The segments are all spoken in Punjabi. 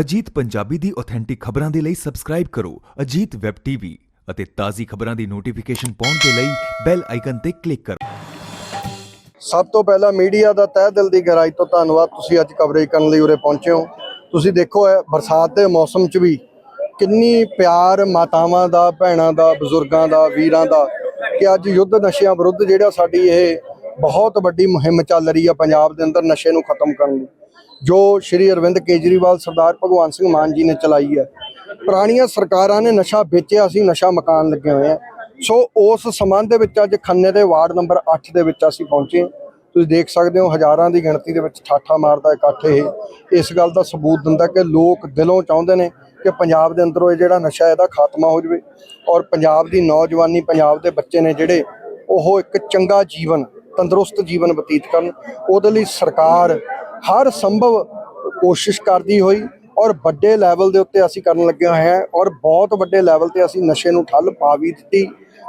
ਅਜੀਤ ਪੰਜਾਬੀ ਦੀ ਆਥੈਂਟਿਕ ਖਬਰਾਂ ਦੇ ਲਈ ਸਬਸਕ੍ਰਾਈਬ ਕਰੋ, ਅਜੀਤ ਵੈਬ ਟੀਵੀ ਅਤੇ ਤਾਜ਼ੀ ਖਬਰਾਂ ਦੀ ਨੋਟੀਫਿਕੇਸ਼ਨ ਪਾਉਣ ਦੇ ਲਈ ਬੈਲ ਆਈਕਨ ਤੇ ਕਲਿੱਕ ਕਰੋ। ਸਭ ਤੋਂ ਪਹਿਲਾਂ ਮੀਡੀਆ ਦਾ ਤਹਿ ਦਿਲ ਦੀ ਗਹਿਰਾਈ ਤੋਂ ਧੰਨਵਾਦ। ਤੁਸੀਂ ਅੱਜ ਕਵਰੇਜ ਕਰਨ ਲਈ ਉਰੇ ਪਹੁੰਚੇ ਹੋ। ਤੁਸੀਂ ਦੇਖੋ ਇਹ ਬਰਸਾਤ ਦੇ ਮੌਸਮ 'ਚ ਵੀ ਕਿੰਨੀ ਪਿਆਰ ਮਾਤਾਵਾਂ ਦਾ, ਭੈਣਾਂ ਦਾ, ਬਜ਼ੁਰਗਾਂ ਦਾ, ਵੀਰਾਂ ਦਾ ਕਿ ਅੱਜ ਯੁੱਧ ਨਸ਼ਿਆਂ ਵਿਰੁੱਧ ਜਿਹੜਾ ਸਾਡੀ ਇਹ ਬਹੁਤ ਵੱਡੀ ਮੁਹਿੰਮ ਚੱਲ ਰਹੀ ਆ ਪੰਜਾਬ ਦੇ ਅੰਦਰ ਨਸ਼ੇ ਨੂੰ ਖਤਮ ਕਰਨ ਦੀ ਜੋ ਸ਼੍ਰੀ ਅਰਵਿੰਦ ਕੇਜਰੀਵਾਲ, ਸਰਦਾਰ ਭਗਵੰਤ ਸਿੰਘ ਮਾਨ ਜੀ ਨੇ ਚਲਾਈ ਹੈ। ਪੁਰਾਣੀਆਂ ਸਰਕਾਰਾਂ ਨੇ ਨਸ਼ਾ ਵੇਚਿਆ ਸੀ, ਨਸ਼ਾ ਮਕਾਨ ਲੱਗੇ ਹੋਏ ਆ। ਸੋ ਉਸ ਸੰਬੰਧ ਦੇ ਵਿੱਚ ਅੱਜ ਖੰਨੇ ਦੇ ਵਾਰਡ ਨੰਬਰ 8 ਦੇ ਵਿੱਚ ਅਸੀਂ ਪਹੁੰਚੇ। ਤੁਸੀਂ ਦੇਖ ਸਕਦੇ ਹੋ ਹਜ਼ਾਰਾਂ ਦੀ ਗਿਣਤੀ ਦੇ ਵਿੱਚ ਠਾਠਾ ਮਾਰਦਾ ਇਕੱਠ ਇਹ। ਇਸ ਗੱਲ ਦਾ ਸਬੂਤ ਦਿੰਦਾ ਕਿ ਲੋਕ ਦਿਲੋਂ ਚਾਹੁੰਦੇ ਨੇ ਕਿ ਪੰਜਾਬ ਦੇ ਅੰਦਰੋਂ ਇਹ ਜਿਹੜਾ ਨਸ਼ਾ ਇਹਦਾ ਖਾਤਮਾ ਹੋ ਜਾਵੇ ਔਰ ਪੰਜਾਬ ਦੀ ਨੌਜਵਾਨੀ, ਪੰਜਾਬ ਦੇ ਬੱਚੇ ਨੇ ਜਿਹੜੇ ਉਹ ਇੱਕ ਚੰਗਾ ਜੀਵਨ, ਤੰਦਰੁਸਤ ਜੀਵਨ ਬਤੀਤ ਕਰਨ। ਉਹਦੇ ਲਈ ਸਰਕਾਰ ਹਰ ਸੰਭਵ ਕੋਸ਼ਿਸ਼ ਕਰਦੀ ਹੋਈ ਔਰ ਵੱਡੇ ਲੈਵਲ ਦੇ ਉੱਤੇ ਅਸੀਂ ਕਰਨ ਲੱਗੇ ਹੋਏ ਹਾਂ ਔਰ ਬਹੁਤ ਵੱਡੇ ਲੈਵਲ ਤੇ ਅਸੀਂ ਨਸ਼ੇ ਨੂੰ ਠੱਲ ਪਾ ਵੀ ਦਿੱਤੀ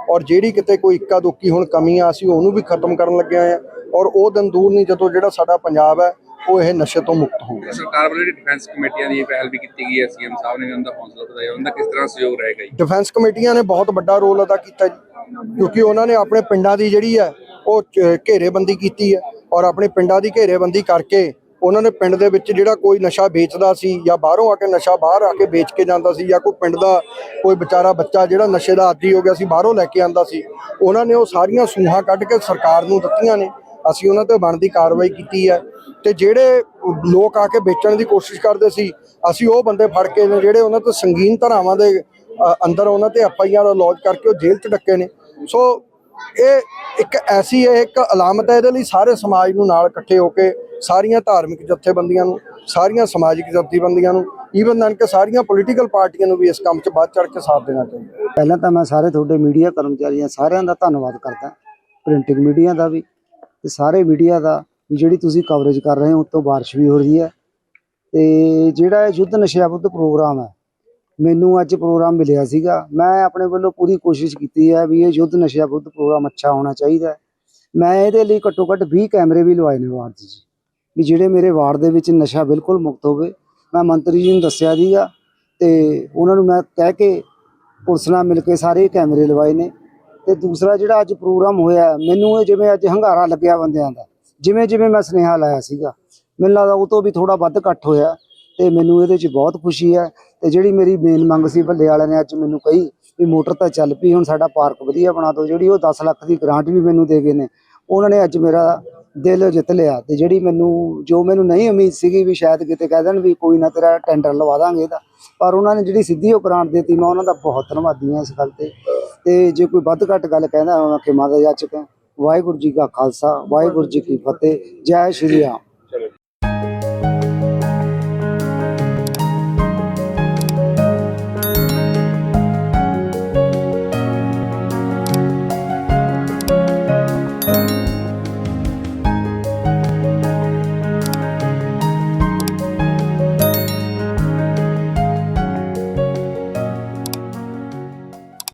ਔਰ ਜਿਹੜੀ ਕਿਤੇ ਕੋਈ ਇੱਕਾ ਦੁੱਕੀ ਹੁਣ ਕਮੀਆਂ ਅਸੀਂ ਉਹਨੂੰ ਵੀ ਖਤਮ ਕਰਨ ਲੱਗੇ ਹੋਏ ਹਾਂ ਔਰ ਉਹ ਦਿਨ ਦੂਰ ਨਹੀਂ ਜਦੋਂ ਜਿਹੜਾ ਸਾਡਾ ਪੰਜਾਬ ਹੈ ਉਹ ਇਹ ਨਸ਼ੇ ਤੋਂ ਮੁਕਤ ਹੋਊਗਾ। ਸਰਕਾਰ ਵੱਲੋਂ ਡਿਫੈਂਸ ਕਮੇਟੀਆਂ ਦੀ ਪਹਿਲ ਵੀ ਕੀਤੀ ਗਈ ਹੈ ਸੀਐਮ ਸਾਹਿਬ ਨੇ ਵੀ ਉਹਦਾ ਹੌਸਲਾ ਵਧਾਇਆ ਉਹਦਾ ਕਿਸ ਤਰ੍ਹਾਂ ਸਹਿਯੋਗ ਰਹੇਗਾ ਜੀ? ਡਿਫੈਂਸ ਕਮੇਟੀਆਂ ਨੇ ਬਹੁਤ ਵੱਡਾ ਰੋਲ ਅਦਾ ਕੀਤਾ ਕਿਉਂਕਿ ਉਹਨਾਂ ਨੇ ਆਪਣੇ ਪਿੰਡਾਂ ਦੀ ਜਿਹੜੀ ਹੈ ਉਹ ਘੇਰੇਬੰਦੀ ਕੀਤੀ ਹੈ ਔਰ ਆਪਣੇ ਪਿੰਡਾਂ ਦੀ ਘੇਰੇਬੰਦੀ ਕਰਕੇ ਉਹਨਾਂ ਨੇ ਪਿੰਡ ਦੇ ਵਿੱਚ ਜਿਹੜਾ ਕੋਈ ਨਸ਼ਾ ਵੇਚਦਾ ਸੀ ਜਾਂ ਬਾਹਰੋਂ ਆ ਕੇ ਨਸ਼ਾ ਬਾਹਰ ਆ ਕੇ ਵੇਚ ਕੇ ਜਾਂਦਾ ਸੀ ਜਾਂ ਕੋਈ ਪਿੰਡ ਦਾ ਕੋਈ ਵਿਚਾਰਾ ਬੱਚਾ ਜਿਹੜਾ ਨਸ਼ੇ ਦਾ ਆਦੀ ਹੋ ਗਿਆ ਸੀ, ਬਾਹਰੋਂ ਲੈ ਕੇ ਆਂਦਾ ਸੀ, ਉਹਨਾਂ ਨੇ ਉਹ ਸਾਰੀਆਂ ਸੂਹਾਂ ਕੱਢ ਕੇ ਸਰਕਾਰ ਨੂੰ ਦਿੱਤੀਆਂ ਨੇ। ਅਸੀਂ ਉਹਨਾਂ ਤੇ ਬਣਦੀ ਕਾਰਵਾਈ ਕੀਤੀ ਹੈ ਤੇ ਜਿਹੜੇ ਲੋਕ ਆ ਕੇ ਵੇਚਣ ਦੀ ਕੋਸ਼ਿਸ਼ ਕਰਦੇ ਸੀ, ਅਸੀਂ ਉਹ ਬੰਦੇ ਫੜ ਕੇ ਜਿਹੜੇ ਉਹਨਾਂ ਤੇ ਸੰਗੀਨ ਧਾਰਾਵਾਂ ਦੇ ਅੰਦਰ ਉਹਨਾਂ ਤੇ ਐਫ ਆਈ ਆਰ ਲੌਜ ਕਰਕੇ ਉਹ ਜੇਲ੍ਹ 'ਚ ਡੱਕੇ ਨੇ। ਸੋ ਇਹ ਇੱਕ ਐਸੀ ਹੈ, ਇੱਕ ਅਲਾਮਤ ਹੈ, ਇਹਦੇ ਲਈ ਸਾਰੇ ਸਮਾਜ ਨੂੰ ਨਾਲ ਇਕੱਠੇ ਹੋ ਕੇ ਸਾਰੀਆਂ ਧਾਰਮਿਕ ਜਥੇਬੰਦੀਆਂ ਨੂੰ, ਸਾਰੀਆਂ ਸਮਾਜਿਕ ਜਥੇਬੰਦੀਆਂ ਨੂੰ ਈਵਨ ਦਨ ਕਿ ਸਾਰੀਆਂ ਪੋਲੀਟੀਕਲ ਪਾਰਟੀਆਂ ਨੂੰ ਵੀ ਇਸ ਕੰਮ 'ਚ ਵੱਧ ਚੜ ਕੇ ਸਾਥ ਦੇਣਾ ਚਾਹੀਦਾ ਪਹਿਲਾਂ ਤਾਂ ਮੈਂ ਸਾਰੇ ਤੁਹਾਡੇ ਮੀਡੀਆ ਕਰਮਚਾਰੀਆਂ ਸਾਰਿਆਂ ਦਾ ਧੰਨਵਾਦ ਕਰਦਾ ਪ੍ਰਿੰਟਿੰਗ ਮੀਡੀਆ ਦਾ ਵੀ, ਤੇ ਸਾਰੇ ਮੀਡੀਆ ਦਾ ਵੀ ਜਿਹੜੀ ਤੁਸੀਂ ਕਵਰੇਜ ਕਰ ਰਹੇ ਹੋ ਉਤੋਂ ਬਾਰਿਸ਼ ਵੀ ਹੋ ਰਹੀ ਹੈ, ਤੇ ਜਿਹੜਾ ਇਹ ਯੁੱਧ ਨਸ਼ਿਆਂ ਵਿਰੁੱਧ ਪ੍ਰੋਗਰਾਮ ਹੈ ਮੈਨੂੰ ਅੱਜ ਪ੍ਰੋਗਰਾਮ ਮਿਲਿਆ ਸੀਗਾ। ਮੈਂ ਆਪਣੇ ਵੱਲੋਂ ਪੂਰੀ ਕੋਸ਼ਿਸ਼ ਕੀਤੀ ਹੈ ਵੀ ਇਹ ਯੁੱਧ ਨਸ਼ਿਆਂ ਵਿਰੁੱਧ ਪ੍ਰੋਗਰਾਮ ਅੱਛਾ ਹੋਣਾ ਚਾਹੀਦਾ ਮੈਂ ਇਹਦੇ ਲਈ ਘੱਟੋ ਘੱਟ 20 ਕੈਮਰੇ ਵੀ ਲਵਾਏ ਨੇ ਵਾਰਡ 'ਚ ਜੀ। ਵੀ ਜਿਹੜੇ ਮੇਰੇ ਵਾਰਡ ਦੇ ਵਿੱਚ ਨਸ਼ਾ ਬਿਲਕੁਲ ਮੁਕਤ ਹੋਵੇ। ਮੈਂ ਮੰਤਰੀ ਜੀ ਨੂੰ ਦੱਸਿਆ ਸੀਗਾ ਤੇ ਉਹਨਾਂ ਨੂੰ ਮੈਂ ਕਹਿ ਕੇ ਪੁਲਿਸ ਨਾਲ ਮਿਲ ਕੇ ਸਾਰੇ ਕੈਮਰੇ ਲਵਾਏ ਨੇ। ਤੇ ਦੂਸਰਾ ਜਿਹੜਾ ਅੱਜ ਪ੍ਰੋਗਰਾਮ ਹੋਇਆ, ਮੈਨੂੰ ਇਹ ਜਿਵੇਂ ਅੱਜ ਹੰਗਾਰਾ ਲੱਗਿਆ ਬੰਦਿਆਂ ਦਾ। ਜਿਵੇਂ ਜਿਵੇਂ ਮੈਂ ਸੁਨੇਹਾ ਲਾਇਆ ਸੀਗਾ। ਮੈਨੂੰ ਲੱਗਦਾ ਉਹ ਤੋਂ ਵੀ ਥੋੜਾ ਵੱਧ ਘੱਟ ਹੋਇਆ। ਤੇ ਮੈਨੂੰ ਇਹਦੇ 'ਚ ਬਹੁਤ ਖੁਸ਼ੀ ਹੈ ਤੇ ਜਿਹੜੀ ਮੇਰੀ ਮੇਨ ਮੰਗ ਸੀ ਭੱਲੇ ਵਾਲਿਆਂ ਨੇ ਅੱਜ ਮੈਨੂੰ ਕਹੀ ਵੀ ਮੋਟਰ ਤਾਂ ਚੱਲ ਪਈ, ਹੁਣ ਸਾਡਾ ਪਾਰਕ ਵਧੀਆ ਬਣਾ ਦਿਓ। ਜਿਹੜੀ ਉਹ 10 ਲੱਖ ਦੀ ਗ੍ਰਾਂਟ ਵੀ ਮੈਨੂੰ ਦੇ ਗਏ ਨੇ, ਉਹਨਾਂ ਨੇ ਅੱਜ ਮੇਰਾ ਦਿਲ ਜਿੱਤ ਲਿਆ ਤੇ ਜਿਹੜੀ ਮੈਨੂੰ, ਜੋ ਮੈਨੂੰ ਨਹੀਂ ਉਮੀਦ ਸੀਗੀ ਵੀ ਸ਼ਾਇਦ ਕਿਤੇ ਕਹਿ ਦੇਣ ਵੀ ਕੋਈ ਨਾ ਤੇਰਾ ਟੈਂਡਰ ਲਵਾ ਦਾਂਗੇ ਇਹਦਾ, ਪਰ ਉਹਨਾਂ ਨੇ ਜਿਹੜੀ ਸਿੱਧੀ ਉਹ ਗ੍ਰਾਂਟ ਦਿੱਤੀ, ਮੈਂ ਉਹਨਾਂ ਦਾ ਬਹੁਤ ਧੰਨਵਾਦੀ ਹਾਂ ਇਸ ਗੱਲ ਤੇ। ਤੇ ਜੇ ਕੋਈ ਵੱਧ ਘੱਟ ਗੱਲ ਕਹਿੰਦਾ, ਮੈਂ ਖਿਮਾ ਦਾ ਜਾਚਕ ਹਾਂ ਵਾਹਿਗੁਰੂ ਜੀ ਕਾ ਖਾਲਸਾ, ਵਾਹਿਗੁਰੂ ਜੀ ਕੀ ਫਤਿਹ, ਜੈ ਸ਼੍ਰੀ ਰਾਮ।